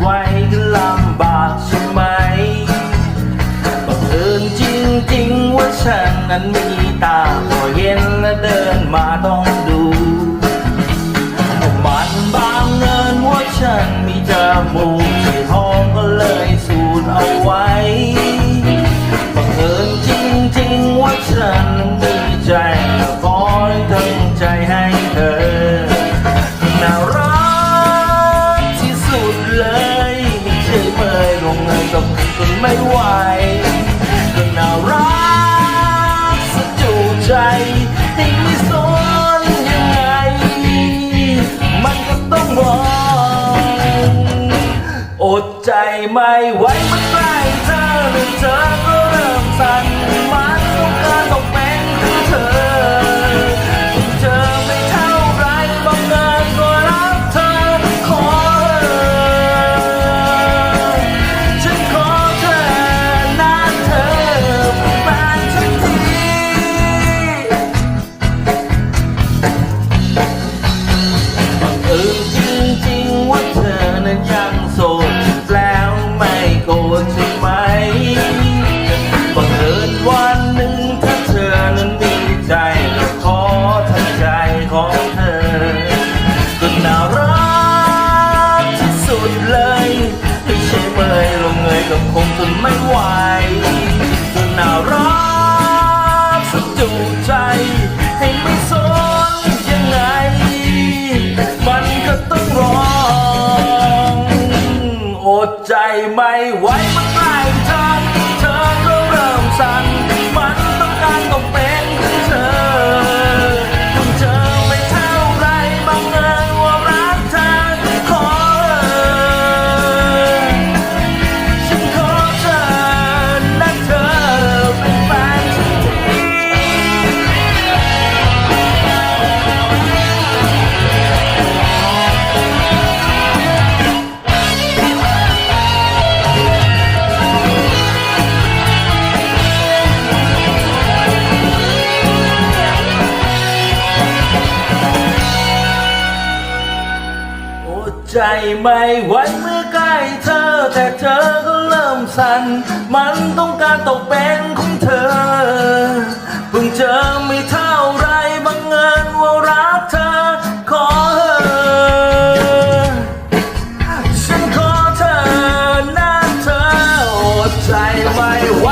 ไว้ก็ลำบากใช่ไหมบังเอิญจริงๆว่าฉันนั้นมีตาพอเย็นและเดินมาต้องดูมันบางเงินว่าฉันมีจมูกที่ห้องก็เลยสูดเอาไว้บังเอิญจริงๆว่าฉัน ไม่ไหวก็น่ารักสุดจูใจให้ไม่สนยังไง มันก็ต้องมองอดใจไม่ไหวมันใกล้เธอหรือเธอก็เริ่มสั่น ไม่ไหว ใจไม่ไหวเมื่อใกล้เธอ แต่เธอก็เริ่มสั่น มันต้องการตกเป็นของเธอ เพิ่งเจอไม่เท่าไรบังเอิญว่ารักเธอ ขอเธอ ฉันขอเธอนะเธออดใจไม่ไหว